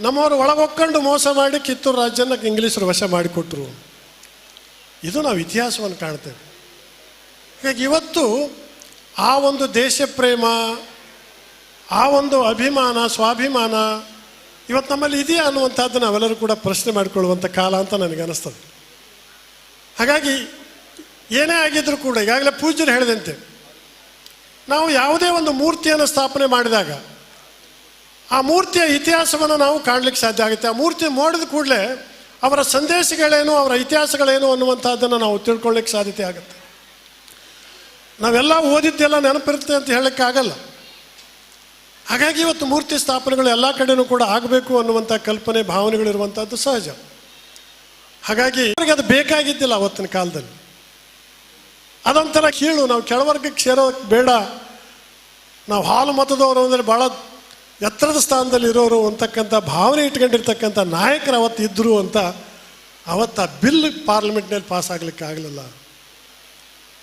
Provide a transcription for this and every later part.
ನಮ್ಮವರು ಒಳಗೊಕ್ಕೊಂಡು ಮೋಸ ಮಾಡಿ ಕಿತ್ತೂರು ರಾಜ್ಯನ ಇಂಗ್ಲೀಷರು ವಶ ಮಾಡಿಕೊಟ್ರು. ಇದು ನಾವು ಇತಿಹಾಸವನ್ನು ಕಾಣ್ತೇವೆ. ಹೀಗಾಗಿ ಇವತ್ತು ಆ ಒಂದು ದೇಶ ಪ್ರೇಮ ಆ ಒಂದು ಅಭಿಮಾನ, ಸ್ವಾಭಿಮಾನ ಇವತ್ತು ನಮ್ಮಲ್ಲಿ ಇದೆಯಾ ಅನ್ನುವಂಥದ್ದು ನಾವೆಲ್ಲರೂ ಕೂಡ ಪ್ರಶ್ನೆ ಮಾಡಿಕೊಳ್ಳುವಂಥ ಕಾಲ ಅಂತ ನನಗೆ ಅನ್ನಿಸ್ತದೆ ಹಾಗಾಗಿ ಏನೇ ಆಗಿದ್ರೂ ಕೂಡ ಈಗಾಗಲೇ ಪೂಜ್ಯರು ಹೇಳಿದಂತೆ, ನಾವು ಯಾವುದೇ ಒಂದು ಮೂರ್ತಿಯನ್ನು ಸ್ಥಾಪನೆ ಮಾಡಿದಾಗ ಆ ಮೂರ್ತಿಯ ಇತಿಹಾಸವನ್ನು ನಾವು ಕಾಣಲಿಕ್ಕೆ ಸಾಧ್ಯ ಆಗುತ್ತೆ. ಆ ಮೂರ್ತಿ ಮಾಡಿದ ಕೂಡಲೇ ಅವರ ಸಂದೇಶಗಳೇನು, ಅವರ ಇತಿಹಾಸಗಳೇನು ಅನ್ನುವಂಥದ್ದನ್ನು ನಾವು ತಿಳ್ಕೊಳ್ಳಿಕ್ಕೆ ಸಾಧ್ಯತೆ ಆಗುತ್ತೆ. ನಾವೆಲ್ಲ ಓದಿದ್ದೆಲ್ಲ ನೆನಪಿರುತ್ತೆ ಅಂತ ಹೇಳೋಕ್ಕಾಗಲ್ಲ ಹಾಗಾಗಿ ಇವತ್ತು ಮೂರ್ತಿ ಸ್ಥಾಪನೆಗಳು ಎಲ್ಲ ಕಡೆಯೂ ಕೂಡ ಆಗಬೇಕು ಅನ್ನುವಂಥ ಕಲ್ಪನೆ ಭಾವನೆಗಳಿರುವಂಥದ್ದು ಸಹಜ. ಹಾಗಾಗಿ ಅವ್ರಿಗೆ ಅದು ಬೇಕಾಗಿದ್ದಿಲ್ಲ ಅವತ್ತಿನ ಕಾಲದಲ್ಲಿ. ಅದೊಂಥರ ಕೀಳು. ನಾವು ಕೆಳವರ್ಗಕ್ಕೆ ಸೇರೋಕ್ಕೆ ಬೇಡ. ನಾವು ಹಾಲು ಮತದವರು ಅಂದರೆ ಭಾಳ ಎತ್ತರದ ಸ್ಥಾನದಲ್ಲಿರೋರು ಅಂತಕ್ಕಂಥ ಭಾವನೆ ಇಟ್ಕೊಂಡಿರ್ತಕ್ಕಂಥ ನಾಯಕರು ಅವತ್ತು ಇದ್ದರು ಅಂತ ಅವತ್ತು ಆ ಬಿಲ್ ಪಾರ್ಲಿಮೆಂಟ್ನಲ್ಲಿ ಪಾಸ್ ಆಗಲಿಕ್ಕೆ ಆಗಲಿಲ್ಲ.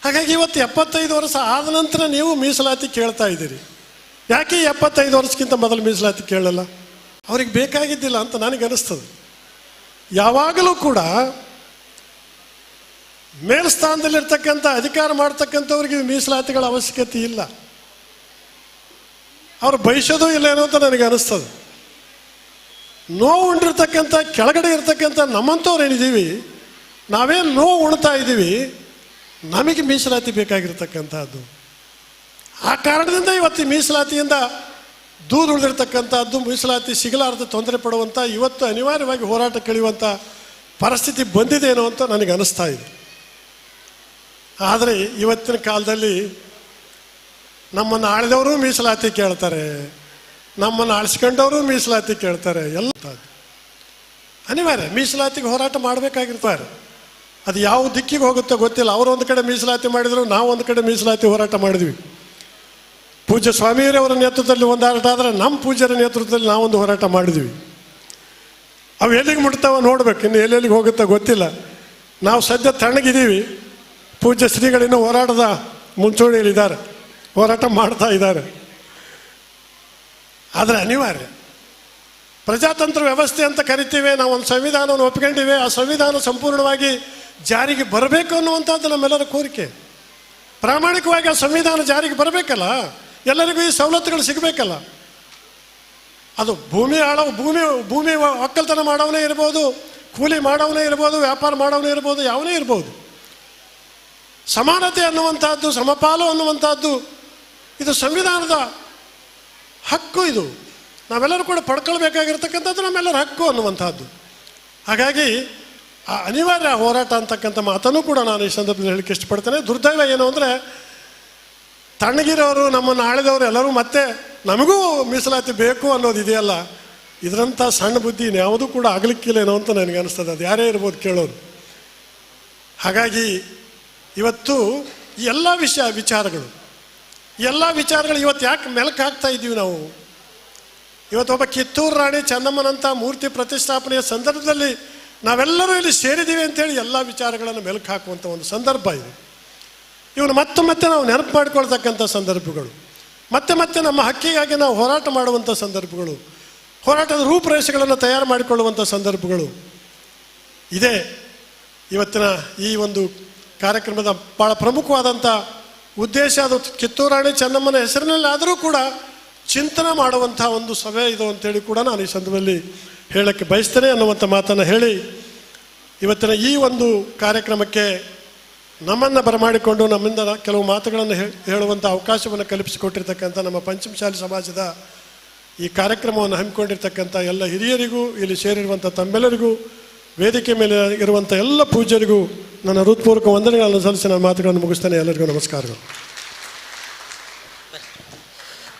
ಹಾಗಾಗಿ ಇವತ್ತು ಎಪ್ಪತ್ತೈದು ವರ್ಷ ಆದ ನಂತರ ನೀವು ಮೀಸಲಾತಿ ಕೇಳ್ತಾ ಇದ್ದೀರಿ. ಯಾಕೆ ಎಪ್ಪತ್ತೈದು ವರ್ಷಕ್ಕಿಂತ ಮೊದಲು ಮೀಸಲಾತಿ ಕೇಳಲ್ಲ ಅವ್ರಿಗೆ ಬೇಕಾಗಿದ್ದಿಲ್ಲ ಅಂತ ನನಗೆ ಅನಿಸ್ತದೆ. ಯಾವಾಗಲೂ ಕೂಡ ಮೇಲ್ಸ್ಥಾನದಲ್ಲಿರ್ತಕ್ಕಂಥ ಅಧಿಕಾರ ಮಾಡ್ತಕ್ಕಂಥವ್ರಿಗೆ ಮೀಸಲಾತಿಗಳ ಅವಶ್ಯಕತೆ ಇಲ್ಲ. ಅವ್ರು ಬಯಸೋದು ಇಲ್ಲ ಏನೋ ಅಂತ ನನಗೆ ಅನಿಸ್ತದೆ. ನೋವು ಉಂಡಿರ್ತಕ್ಕಂಥ, ಕೆಳಗಡೆ ಇರ್ತಕ್ಕಂಥ ನಮ್ಮಂಥವ್ರು ಏನಿದ್ದೀವಿ ನಾವೇನು ನೋವು ಉಣ್ತಾ ಇದ್ದೀವಿ, ನಮಗೆ ಮೀಸಲಾತಿ ಬೇಕಾಗಿರ್ತಕ್ಕಂಥದ್ದು. ಆ ಕಾರಣದಿಂದ ಇವತ್ತು ಮೀಸಲಾತಿಯಿಂದ ದೂರ ಉಳಿದಿರ್ತಕ್ಕಂಥದ್ದು, ಮೀಸಲಾತಿ ಸಿಗಲಾರದ ತೊಂದರೆ ಪಡುವಂಥ, ಇವತ್ತು ಅನಿವಾರ್ಯವಾಗಿ ಹೋರಾಟ ಕಳೆಯುವಂಥ ಪರಿಸ್ಥಿತಿ ಬಂದಿದೆ ಏನೋ ಅಂತ ನನಗೆ ಅನಿಸ್ತಾ ಇದೆ. ಆದರೆ ಇವತ್ತಿನ ಕಾಲದಲ್ಲಿ ನಮ್ಮನ್ನು ಆಳಿದವರು ಮೀಸಲಾತಿ ಕೇಳ್ತಾರೆ, ನಮ್ಮನ್ನು ಆಳಿಸ್ಕೊಂಡವರು ಮೀಸಲಾತಿ ಕೇಳ್ತಾರೆ, ಎಲ್ಲ ಅನಿವಾರ್ಯ, ಮೀಸಲಾತಿಗೆ ಹೋರಾಟ ಮಾಡಬೇಕಾಗಿರ್ತಾರೆ. ಅದು ಯಾವ ದಿಕ್ಕಿಗೆ ಹೋಗುತ್ತೋ ಗೊತ್ತಿಲ್ಲ. ಅವರು ಒಂದು ಕಡೆ ಮೀಸಲಾತಿ ಮಾಡಿದರು, ನಾವು ಒಂದು ಕಡೆ ಮೀಸಲಾತಿ ಹೋರಾಟ ಮಾಡಿದ್ವಿ. ಪೂಜ್ಯ ಸ್ವಾಮಿಯವರವರ ನೇತೃತ್ವದಲ್ಲಿ ಒಂದು ಹೋರಾಟ ಆದರೆ ನಮ್ಮ ಪೂಜ್ಯರ ನೇತೃತ್ವದಲ್ಲಿ ನಾವೊಂದು ಹೋರಾಟ ಮಾಡಿದ್ವಿ. ಅವು ಎಲ್ಲಿಗೆ ಮುಟ್ತಾವ ನೋಡ್ಬೇಕು. ಇನ್ನು ಎಲ್ಲೆಲ್ಲಿಗೆ ಹೋಗುತ್ತೋ ಗೊತ್ತಿಲ್ಲ. ನಾವು ಸದ್ಯ ತಣ್ಣಗಿದ್ದೀವಿ. ಪೂಜ್ಯ ಶ್ರೀಗಳಿನ್ನೂ ಹೋರಾಟದ ಮುಂಚೂಣಿಯಲ್ಲಿದ್ದಾರೆ. ಹೋರಾಟ ಮಾಡ್ತಾ ಇದ್ದಾರೆ. ಆದರೆ ಅನಿವಾರ್ಯ. ಪ್ರಜಾತಂತ್ರ ವ್ಯವಸ್ಥೆ ಅಂತ ಕರಿತೀವಿ, ನಾವು ಒಂದು ಸಂವಿಧಾನವನ್ನು ಒಪ್ಕೊಂಡಿವೆ, ಆ ಸಂವಿಧಾನ ಸಂಪೂರ್ಣವಾಗಿ ಜಾರಿಗೆ ಬರಬೇಕು ಅನ್ನುವಂಥದ್ದು ನಮ್ಮೆಲ್ಲರ ಕೋರಿಕೆ. ಪ್ರಾಮಾಣಿಕವಾಗಿ ಆ ಸಂವಿಧಾನ ಜಾರಿಗೆ ಬರಬೇಕಲ್ಲ? ಎಲ್ಲರಿಗೂ ಈ ಸವಲತ್ತುಗಳು ಸಿಗಬೇಕಲ್ಲ? ಅದು ಭೂಮಿ ಆಳ ಭೂಮಿ ಭೂಮಿ ಒಕ್ಕಲ್ತನ ಮಾಡೋವನೇ ಇರ್ಬೋದು, ಕೂಲಿ ಮಾಡೋವನೇ ಇರ್ಬೋದು, ವ್ಯಾಪಾರ ಮಾಡೋವನೇ ಇರ್ಬೋದು, ಯಾವನೇ ಇರ್ಬೋದು. ಸಮಾನತೆ ಅನ್ನುವಂಥದ್ದು, ಸಮಪಾಲು ಅನ್ನುವಂಥದ್ದು ಇದು ಸಂವಿಧಾನದ ಹಕ್ಕು ಇದು. ನಾವೆಲ್ಲರೂ ಕೂಡ ಪಡ್ಕೊಳ್ಬೇಕಾಗಿರ್ತಕ್ಕಂಥದ್ದು ನಮ್ಮೆಲ್ಲರ ಹಕ್ಕು ಅನ್ನುವಂಥದ್ದು. ಹಾಗಾಗಿ ಆ ಅನಿವಾರ್ಯ ಹೋರಾಟ ಅಂತಕ್ಕಂಥ ಮಾತನ್ನು ಕೂಡ ನಾನು ಈ ಸಂದರ್ಭದಲ್ಲಿ ಹೇಳಲಿಕ್ಕೆ ಇಷ್ಟಪಡ್ತೇನೆ. ದುರ್ದೈವ ಏನು ಅಂದರೆ, ತಣ್ಣಗಿರೋರು, ನಮ್ಮನ್ನು ಆಳಿದವರು ಎಲ್ಲರೂ ಮತ್ತೆ ನಮಗೂ ಮೀಸಲಾತಿ ಬೇಕು ಅನ್ನೋದು ಇದೆಯಲ್ಲ. ಇದರಂಥ ಸಣ್ಣ ಬುದ್ಧಿ ಯಾವುದೂ ಕೂಡ ಆಗಲಿಕ್ಕಿಲ್ಲೇನೋ ಅಂತ ನನಗೆ ಅನಿಸ್ತದೆ. ಅದು ಯಾರೇ ಇರ್ಬೋದು ಕೇಳೋರು. ಹಾಗಾಗಿ ಇವತ್ತು ಎಲ್ಲ ವಿಷಯ ವಿಚಾರಗಳು ಎಲ್ಲ ವಿಚಾರಗಳು ಇವತ್ತು ಯಾಕೆ ಮೆಲುಕು ಹಾಕ್ತಾ ಇದ್ದೀವಿ ನಾವು? ಇವತ್ತು ಒಬ್ಬ ಕಿತ್ತೂರು ರಾಣಿ ಚೆನ್ನಮ್ಮನಂಥ ಮೂರ್ತಿ ಪ್ರತಿಷ್ಠಾಪನೆಯ ಸಂದರ್ಭದಲ್ಲಿ ನಾವೆಲ್ಲರೂ ಇಲ್ಲಿ ಸೇರಿದ್ದೀವಿ ಅಂತೇಳಿ ಎಲ್ಲ ವಿಚಾರಗಳನ್ನು ಮೆಲುಕು ಹಾಕುವಂಥ ಒಂದು ಸಂದರ್ಭ ಇದು. ಇವನು ಮತ್ತೆ ಮತ್ತೆ ನಾವು ನೆನಪು ಮಾಡಿಕೊಳ್ತಕ್ಕಂಥ ಸಂದರ್ಭಗಳು. ಮತ್ತೆ ಮತ್ತೆ ನಮ್ಮ ಹಕ್ಕಿಗಾಗಿ ನಾವು ಹೋರಾಟ ಮಾಡುವಂಥ ಸಂದರ್ಭಗಳು. ಹೋರಾಟದ ರೂಪುರೇಷೆಗಳನ್ನು ತಯಾರು ಮಾಡಿಕೊಳ್ಳುವಂಥ ಸಂದರ್ಭಗಳು. ಇದೇ ಇವತ್ತಿನ ಈ ಒಂದು ಕಾರ್ಯಕ್ರಮದ ಭಾಳ ಪ್ರಮುಖವಾದಂಥ ಉದ್ದೇಶ ಅದು. ಕಿತ್ತೂರಾಣಿ ಚೆನ್ನಮ್ಮನ ಹೆಸರಿನಲ್ಲಿ ಆದರೂ ಕೂಡ ಚಿಂತನೆ ಮಾಡುವಂಥ ಒಂದು ಸಭೆ ಇದು ಅಂತೇಳಿ ಕೂಡ ನಾನು ಈ ಸಂದರ್ಭದಲ್ಲಿ ಹೇಳಕ್ಕೆ ಬಯಸ್ತೇನೆ ಅನ್ನುವಂಥ ಮಾತನ್ನು ಹೇಳಿ ಇವತ್ತಿನ ಈ ಒಂದು ಕಾರ್ಯಕ್ರಮಕ್ಕೆ ನಮ್ಮನ್ನು ಬರಮಾಡಿಕೊಂಡು ನಮ್ಮಿಂದ ಕೆಲವು ಮಾತುಗಳನ್ನು ಹೇಳುವಂಥ ಅವಕಾಶವನ್ನು ಕಲ್ಪಿಸಿಕೊಟ್ಟಿರ್ತಕ್ಕಂಥ ನಮ್ಮ ಪಂಚಮಶಾಲಿ ಸಮಾಜದ ಈ ಕಾರ್ಯಕ್ರಮವನ್ನು ಹಮ್ಮಿಕೊಂಡಿರ್ತಕ್ಕಂಥ ಎಲ್ಲ ಹಿರಿಯರಿಗೂ, ಇಲ್ಲಿ ಸೇರಿರುವಂಥ ತಮ್ಮೆಲ್ಲರಿಗೂ, ವೇದಿಕೆ ಮೇಲೆ ಇರುವಂಥ ಎಲ್ಲ ಪೂಜ್ಯರಿಗೂ ನನ್ನ ಹೃತ್ಪೂರ್ವಕ ವಂದನೆಗಳನ್ನು ಸಲ್ಲಿಸಿ ನನ್ನ ಮಾತುಗಳನ್ನು ಮುಗಿಸ್ತೇನೆ. ಎಲ್ಲರಿಗೂ ನಮಸ್ಕಾರಗಳು.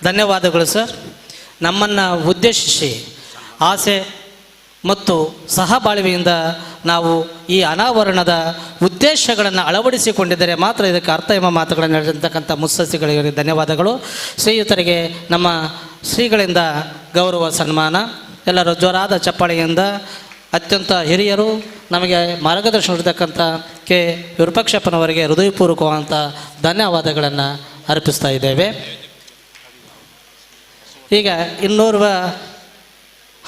ಧನ್ಯವಾದಗಳು ಸರ್. ನಮ್ಮನ್ನು ಉದ್ದೇಶಿಸಿ ಆಸೆ ಮತ್ತು ಸಹಬಾಳ್ವೆಯಿಂದ ನಾವು ಈ ಅನಾವರಣದ ಉದ್ದೇಶಗಳನ್ನು ಅಳವಡಿಸಿಕೊಂಡಿದ್ದರೆ ಮಾತ್ರ ಇದಕ್ಕೆ ಅರ್ಥ ಎಂಬ ಮಾತುಗಳನ್ನು ಹೇಳಿರ್ತಕ್ಕಂಥ ಮುತ್ಸಸಿಗಳಿಗೆ ಧನ್ಯವಾದಗಳು. ಶ್ರೀಯುತರಿಗೆ ನಮ್ಮ ಶ್ರೀಗಳಿಂದ ಗೌರವ ಸನ್ಮಾನ. ಎಲ್ಲರೂ ಜ್ವರಾದ ಚಪ್ಪಾಳೆಯಿಂದ ಅತ್ಯಂತ ಹಿರಿಯರು ನಮಗೆ ಮಾರ್ಗದರ್ಶನ ಇರತಕ್ಕಂಥ ಕೆ. ವಿರೂಪಾಕ್ಷಪ್ಪನವರಿಗೆ ಹೃದಯಪೂರ್ವಕವಾದಂಥ ಧನ್ಯವಾದಗಳನ್ನು ಅರ್ಪಿಸ್ತಾ ಇದ್ದೇವೆ. ಈಗ ಇನ್ನೋರ್ವ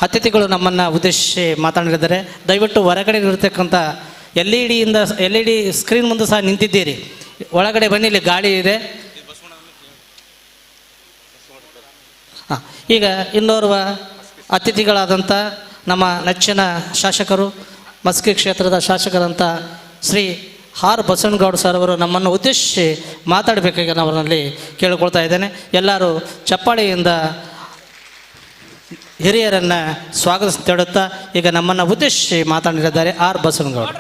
ಅತಿಥಿಗಳು ನಮ್ಮನ್ನು ಉದ್ದೇಶಿಸಿ ಮಾತನಾಡಿದ್ದಾರೆ ದಯವಿಟ್ಟು ಹೊರಗಡೆ ಇರತಕ್ಕಂಥ ಎಲ್ ಇ ಡಿಯಿಂದ ಎಲ್ ಇ ಡಿ ಸ್ಕ್ರೀನ್ ಮುಂದೆ ಸಹ ನಿಂತಿದ್ದೀರಿ. ಒಳಗಡೆ ಬನ್ನಿ, ಇಲ್ಲಿ ಗಾಳಿ ಇದೆ. ಈಗ ಇನ್ನೋರ್ವ ಅತಿಥಿಗಳಾದಂಥ ನಮ್ಮ ನೆಚ್ಚಿನ ಶಾಸಕರು ಮಸ್ಕಿ ಕ್ಷೇತ್ರದ ಶಾಸಕರಂಥ ಶ್ರೀ ಆರ್ ಬಸವನಗೌಡ ಸರ್ ಅವರು ನಮ್ಮನ್ನು ಉದ್ದೇಶಿಸಿ ಮಾತಾಡಬೇಕಾಗಿ ನಾನು ಅವರಲ್ಲಿ ಕೇಳಿಕೊಳ್ತಾ ಇದ್ದೇನೆ. ಎಲ್ಲರೂ ಚಪ್ಪಾಳೆಯಿಂದ ಹಿರಿಯರನ್ನು ಸ್ವಾಗತಿಸ್ತೇಳುತ್ತಾ ಈಗ ನಮ್ಮನ್ನು ಉದ್ದೇಶಿಸಿ ಮಾತನಾಡಿದ್ದಾರೆ ಆರ್ ಬಸವನಗೌಡ.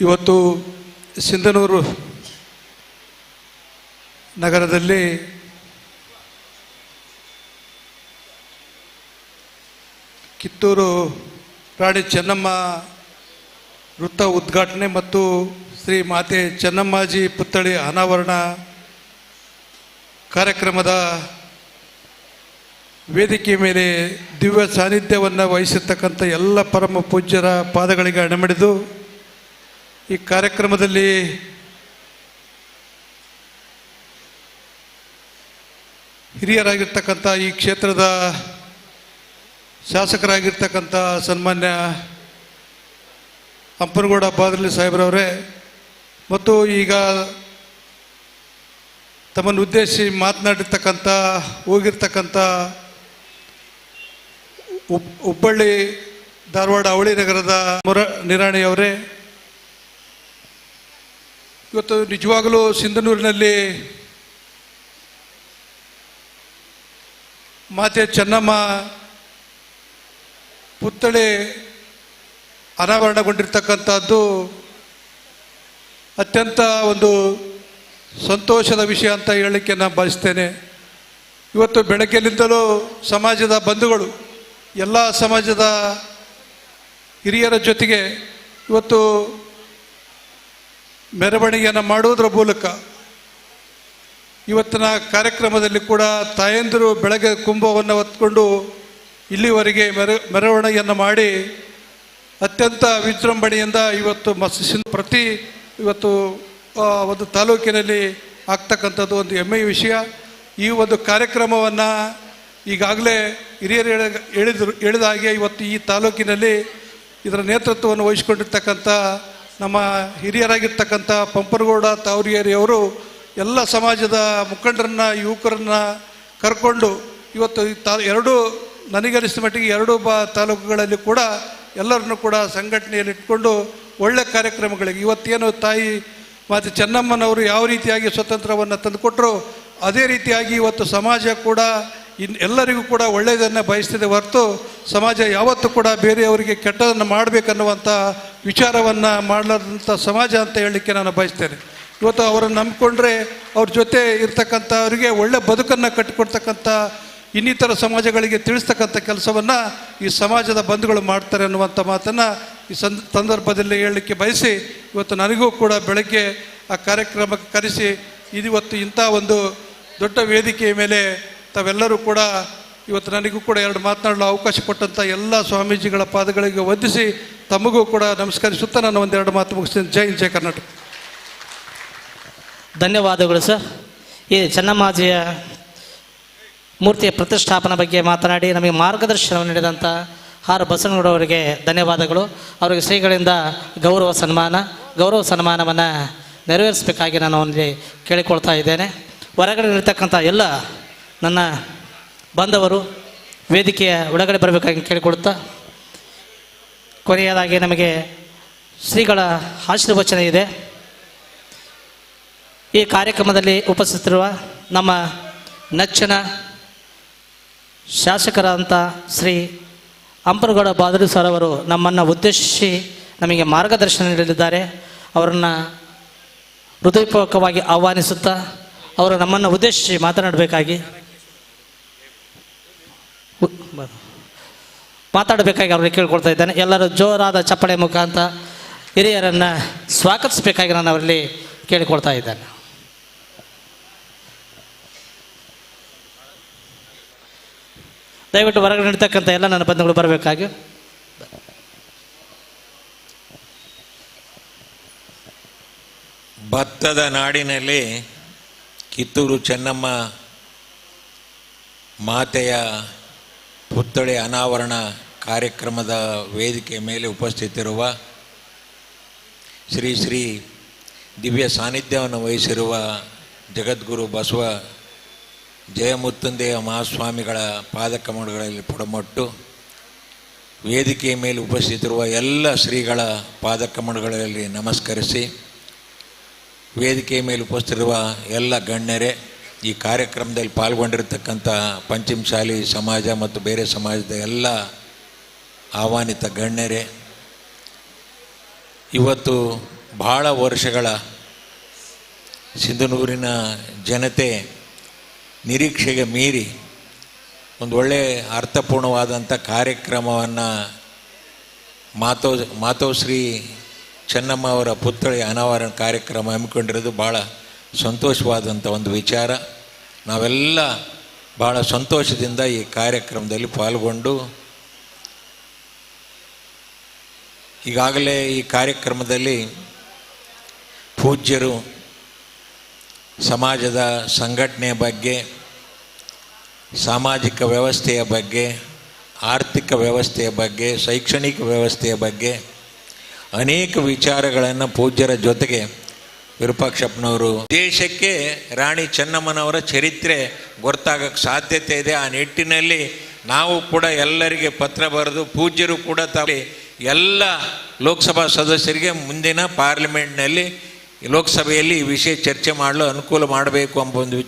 ಇವತ್ತು ಸಿಂಧನೂರು ನಗರದಲ್ಲಿ ಕಿತ್ತೂರು ರಾಣಿ ಚೆನ್ನಮ್ಮ ವೃತ್ತ ಉದ್ಘಾಟನೆ ಮತ್ತು ಶ್ರೀ ಮಾತೆ ಚೆನ್ನಮ್ಮಾಜಿ ಪುತ್ಥಳಿ ಅನಾವರಣ ಕಾರ್ಯಕ್ರಮದ ವೇದಿಕೆ ಮೇಲೆ ದಿವ್ಯ ಸಾನ್ನಿಧ್ಯವನ್ನು ವಹಿಸಿರ್ತಕ್ಕಂಥ ಎಲ್ಲ ಪರಮ ಪೂಜ್ಯರ ಪಾದಗಳಿಗೆ ಅಣೆಮಡಿದು ಈ ಕಾರ್ಯಕ್ರಮದಲ್ಲಿ ಹಿರಿಯರಾಗಿರ್ತಕ್ಕಂಥ ಈ ಕ್ಷೇತ್ರದ ಶಾಸಕರಾಗಿರ್ತಕ್ಕಂಥ ಸನ್ಮಾನ್ಯ ಹಂಪನಗೌಡ ಬಾದರ್ಲಿ ಸಾಹೇಬ್ರವರೇ ಮತ್ತು ಈಗ ತಮ್ಮನ್ನು ಉದ್ದೇಶಿಸಿ ಮಾತನಾಡಿರ್ತಕ್ಕಂಥ, ಹೋಗಿರ್ತಕ್ಕಂಥ ಹುಬ್ ಹುಬ್ಬಳ್ಳಿ ಧಾರವಾಡ ಅವಳಿ ನಗರದ ಮುರ ನಿರಾಣಿಯವರೇ ಇವತ್ತು ನಿಜವಾಗಲೂ ಸಿಂಧನೂರಿನಲ್ಲಿ ಮಾತೆ ಚೆನ್ನಮ್ಮ ಪುತ್ಥಳಿ ಅನಾವರಣಗೊಂಡಿರ್ತಕ್ಕಂಥದ್ದು ಅತ್ಯಂತ ಒಂದು ಸಂತೋಷದ ವಿಷಯ ಅಂತ ಹೇಳಲಿಕ್ಕೆ ನಾನು ಬಯಸ್ತೇನೆ ಇವತ್ತು ಬೆಳಗ್ಗೆಲಿಂದಲೂ ಸಮಾಜದ ಬಂಧುಗಳು, ಎಲ್ಲ ಸಮಾಜದ ಹಿರಿಯರ ಜೊತೆಗೆ ಇವತ್ತು ಮೆರವಣಿಗೆಯನ್ನು ಮಾಡುವುದರ ಮೂಲಕ ಇವತ್ತಿನ ಕಾರ್ಯಕ್ರಮದಲ್ಲಿ ಕೂಡ ತಾಯಂದಿರು ಬೆಳಗ್ಗೆ ಕುಂಭವನ್ನು ಹೊತ್ಕೊಂಡು ಇಲ್ಲಿವರೆಗೆ ಮೆರ, ಮೆರವಣಿಗೆಯನ್ನು ಮಾಡಿ ಅತ್ಯಂತ ವಿಜೃಂಭಣೆಯಿಂದ ಇವತ್ತು ಮಸ್ ಪ್ರತಿ ಇವತ್ತು ಒಂದು ತಾಲೂಕಿನಲ್ಲಿ ಆಗ್ತಕ್ಕಂಥದ್ದು ಒಂದು ಹೆಮ್ಮೆಯ ವಿಷಯ. ಈ ಒಂದು ಕಾರ್ಯಕ್ರಮವನ್ನು ಈಗಾಗಲೇ ಹಿರಿಯರು ಹೇಳ, ಹೇಳಿದ್ರು, ಹೇಳಿದ ಹಾಗೆ ಇವತ್ತು ಈ ತಾಲೂಕಿನಲ್ಲಿ ಇದರ ನೇತೃತ್ವವನ್ನು ವಹಿಸಿಕೊಂಡಿರ್ತಕ್ಕಂಥ ನಮ್ಮ ಹಿರಿಯರಾಗಿರ್ತಕ್ಕಂಥ ಪಂಪನಗೌಡ ತಾವರಿಯರಿಯವರು ಎಲ್ಲ ಸಮಾಜದ ಮುಖಂಡರನ್ನ, ಯುವಕರನ್ನ ಕರ್ಕೊಂಡು ಇವತ್ತು ತಾ, ಎರಡು ನನಗನಿಸಿದ ಮಟ್ಟಿಗೆ ಎರಡು ಬಾ ತಾಲೂಕುಗಳಲ್ಲಿ ಕೂಡ ಎಲ್ಲರನ್ನು ಕೂಡ ಸಂಘಟನೆಯಲ್ಲಿ ಇಟ್ಕೊಂಡು ಒಳ್ಳೆ ಕಾರ್ಯಕ್ರಮಗಳಿಗೆ ಇವತ್ತೇನು ತಾಯಿ ಮತ್ತು ಚೆನ್ನಮ್ಮನವರು ಯಾವ ರೀತಿಯಾಗಿ ಸ್ವತಂತ್ರವನ್ನು ತಂದುಕೊಟ್ಟರು ಅದೇ ರೀತಿಯಾಗಿ ಇವತ್ತು ಸಮಾಜ ಕೂಡ ಇನ್, ಎಲ್ಲರಿಗೂ ಕೂಡ ಒಳ್ಳೆಯದನ್ನು ಬಯಸ್ತಿದೆ ಹೊರತು ಸಮಾಜ ಯಾವತ್ತೂ ಕೂಡ ಬೇರೆಯವರಿಗೆ ಕೆಟ್ಟದನ್ನು ಮಾಡಬೇಕನ್ನುವಂಥ ವಿಚಾರವನ್ನು ಮಾಡಲಾರ್ದಂಥ ಸಮಾಜ ಅಂತ ಹೇಳಲಿಕ್ಕೆ ನಾನು ಬಯಸ್ತೇನೆ. ಇವತ್ತು ಅವರನ್ನು ನಂಬಿಕೊಂಡ್ರೆ ಅವ್ರ ಜೊತೆ ಇರ್ತಕ್ಕಂಥವರಿಗೆ ಒಳ್ಳೆ ಬದುಕನ್ನು ಕಟ್ಟಿಕೊಡ್ತಕ್ಕಂಥ ಇನ್ನಿತರ ಸಮಾಜಗಳಿಗೆ ತಿಳಿಸ್ತಕ್ಕಂಥ ಕೆಲಸವನ್ನು ಈ ಸಮಾಜದ ಬಂಧುಗಳು ಮಾಡ್ತಾರೆ ಅನ್ನುವಂಥ ಮಾತನ್ನು ಈ ಸಂದ, ಸಂದರ್ಭದಲ್ಲಿ ಹೇಳಲಿಕ್ಕೆ ಬಯಸಿ ಇವತ್ತು ನನಗೂ ಕೂಡ ಬೆಳಗ್ಗೆ ಆ ಕಾರ್ಯಕ್ರಮಕ್ಕೆ ಕರೆಸಿ ಇದಿವತ್ತು ಇಂಥ ಒಂದು ದೊಡ್ಡ ವೇದಿಕೆಯ ಮೇಲೆ ತಾವೆಲ್ಲರೂ ಕೂಡ ಇವತ್ತು ನನಗೂ ಕೂಡ ಎರಡು ಮಾತನಾಡಲು ಅವಕಾಶ ಕೊಟ್ಟಂಥ ಎಲ್ಲ ಸ್ವಾಮೀಜಿಗಳ ಪಾದಗಳಿಗೆ ವಂದಿಸಿ ತಮಗೂ ಕೂಡ ನಮಸ್ಕರಿಸುತ್ತಾ ನಾನು ಒಂದೆರಡು ಮಾತು ಮುಗಿಸ್ತೀನಿ. ಜೈ ಜೈ ಕರ್ನಾಟಕ. ಧನ್ಯವಾದಗಳು ಸರ್. ಈ ಚೆನ್ನಮ್ಮಾಜಿಯ ಮೂರ್ತಿಯ ಪ್ರತಿಷ್ಠಾಪನೆ ಬಗ್ಗೆ ಮಾತನಾಡಿ ನಮಗೆ ಮಾರ್ಗದರ್ಶನವನ್ನು ನೀಡಿದಂಥ ಆರ್ ಬಸವನಗೌಡವರಿಗೆ ಧನ್ಯವಾದಗಳು. ಅವರಿಗೆ ಶ್ರೀಗಳಿಂದ ಗೌರವ ಸನ್ಮಾನ. ಗೌರವ ಸನ್ಮಾನವನ್ನು ನೆರವೇರಿಸಬೇಕಾಗಿ ನಾನು ಅವನಿಗೆ ಕೇಳಿಕೊಳ್ತಾ ಇದ್ದೇನೆ. ಹೊರಗಡೆ ಇರತಕ್ಕಂಥ ಎಲ್ಲ ನನ್ನ ಬಂಧವರು ವೇದಿಕೆಯ ಒಳಗಡೆ ಬರಬೇಕಾಗಿ ಕೇಳಿಕೊಡುತ್ತಾ, ಕೊನೆಯದಾಗಿ ನಮಗೆ ಶ್ರೀಗಳ ಆಶೀರ್ವಚನ ಇದೆ. ಈ ಕಾರ್ಯಕ್ರಮದಲ್ಲಿ ಉಪಸ್ಥಿತಿರುವ ನಮ್ಮ ನೆಚ್ಚಿನ ಶಾಸಕರಾದಂಥ ಶ್ರೀ ಅಂಪರಗೌಡ ಬಾದರಿ ಸರ್ ಅವರು ನಮ್ಮನ್ನು ಉದ್ದೇಶಿಸಿ ನಮಗೆ ಮಾರ್ಗದರ್ಶನ ನೀಡಲಿದ್ದಾರೆ. ಅವರನ್ನು ಹೃದಯಪೂರ್ವಕವಾಗಿ ಆಹ್ವಾನಿಸುತ್ತಾ, ಅವರು ನಮ್ಮನ್ನು ಉದ್ದೇಶಿಸಿ ಮಾತನಾಡಬೇಕಾಗಿ ಮಾತಾಡಬೇಕಾಗಿ ಅವ್ರಿಗೆ ಕೇಳ್ಕೊಳ್ತಾ ಇದ್ದಾನೆ. ಎಲ್ಲರೂ ಜೋರಾದ ಚಪ್ಪಳೆ ಮುಖಾಂತರ ಹಿರಿಯರನ್ನು ಸ್ವಾಗತಿಸಬೇಕಾಗಿ ನಾನು ಅವರಲ್ಲಿ ಕೇಳಿಕೊಳ್ತಾ ಇದ್ದಾನೆ. ದಯವಿಟ್ಟು ಹೊರಗಡೆ ನೀಡ್ತಕ್ಕಂಥ ಎಲ್ಲ ನನ್ನ ಬಂಧುಗಳು ಬರಬೇಕಾಗಿ. ಭತ್ತದ ನಾಡಿನಲ್ಲಿ ಕಿತ್ತೂರು ಚೆನ್ನಮ್ಮ ಮಾತೆಯ ಪುತ್ಥಳಿ ಅನಾವರಣ ಕಾರ್ಯಕ್ರಮದ ವೇದಿಕೆ ಮೇಲೆ ಉಪಸ್ಥಿತಿರುವ ಶ್ರೀ ಶ್ರೀ ದಿವ್ಯ ಸಾನ್ನಿಧ್ಯವನ್ನು ವಹಿಸಿರುವ ಜಗದ್ಗುರು ಬಸವ ಜಯಮುತ್ತಂದೆಯ ಮಹಾಸ್ವಾಮಿಗಳ ಪಾದಕಮಲಗಳಲ್ಲಿ ಪುಡಮಟ್ಟು, ವೇದಿಕೆಯ ಮೇಲೆ ಉಪಸ್ಥಿತಿರುವ ಎಲ್ಲ ಶ್ರೀಗಳ ಪಾದಕಮಲಗಳಲ್ಲಿ ನಮಸ್ಕರಿಸಿ, ವೇದಿಕೆಯ ಮೇಲೆ ಉಪಸ್ಥಿತಿರುವ ಎಲ್ಲ ಗಣ್ಯರೇ ಈ ಕಾರ್ಯಕ್ರಮದಲ್ಲಿ ಪಾಲ್ಗೊಂಡಿರತಕ್ಕಂಥ ಪಂಚಮಶಾಲಿ ಸಮಾಜ ಮತ್ತು ಬೇರೆ ಸಮಾಜದ ಎಲ್ಲ ಆಹ್ವಾನಿತ ಗಣ್ಯರೇ, ಇವತ್ತು ಬಹಳ ವರ್ಷಗಳ ಸಿಂಧನೂರಿನ ಜನತೆ ನಿರೀಕ್ಷೆಗೆ ಮೀರಿ ಒಂದು ಒಳ್ಳೆಯ ಅರ್ಥಪೂರ್ಣವಾದಂಥ ಕಾರ್ಯಕ್ರಮವನ್ನು ಮಾತೋ, ಮಾತೋಶ್ರೀ ಚೆನ್ನಮ್ಮ ಅವರ ಪುತ್ಥಳಿ ಅನಾವರಣ ಕಾರ್ಯಕ್ರಮ ಹಮ್ಮಿಕೊಂಡಿರೋದು ಭಾಳ ಸಂತೋಷವಾದಂಥ ಒಂದು ವಿಚಾರ. ನಾವೆಲ್ಲ ಭಾಳ ಸಂತೋಷದಿಂದ ಈ ಕಾರ್ಯಕ್ರಮದಲ್ಲಿ ಪಾಲ್ಗೊಂಡು, ಈಗಾಗಲೇ ಈ ಕಾರ್ಯಕ್ರಮದಲ್ಲಿ ಪೂಜ್ಯರು, ಸಮಾಜದ ಸಂಘಟನೆಯ ಬಗ್ಗೆ, ಸಾಮಾಜಿಕ ವ್ಯವಸ್ಥೆಯ ಬಗ್ಗೆ, ಆರ್ಥಿಕ ವ್ಯವಸ್ಥೆಯ ಬಗ್ಗೆ, ಶೈಕ್ಷಣಿಕ ವ್ಯವಸ್ಥೆಯ ಬಗ್ಗೆ ಅನೇಕ ವಿಚಾರಗಳನ್ನು ಪೂಜ್ಯರ ಜೊತೆಗೆ ವಿರೂಪಾಕ್ಷಪ್ಪನವರು, ದೇಶಕ್ಕೆ ರಾಣಿ ಚೆನ್ನಮ್ಮನವರ ಚರಿತ್ರೆ ಗೊತ್ತಾಗಕ್ಕೆ ಸಾಧ್ಯತೆ ಇದೆ. ಆ ನಿಟ್ಟಿನಲ್ಲಿ ನಾವು ಕೂಡ ಎಲ್ಲರಿಗೆ ಪತ್ರ ಬರೆದು ಪೂಜ್ಯರು ಕೂಡ ತಾವು ಎಲ್ಲ ಲೋಕಸಭಾ ಸದಸ್ಯರಿಗೆ ಮುಂದಿನ ಪಾರ್ಲಿಮೆಂಟ್ನಲ್ಲಿ, ಲೋಕಸಭೆಯಲ್ಲಿ ಈ ವಿಷಯ ಚರ್ಚೆ ಮಾಡಲು ಅನುಕೂಲ ಮಾಡಬೇಕು ಎಂಬ ಒಂದು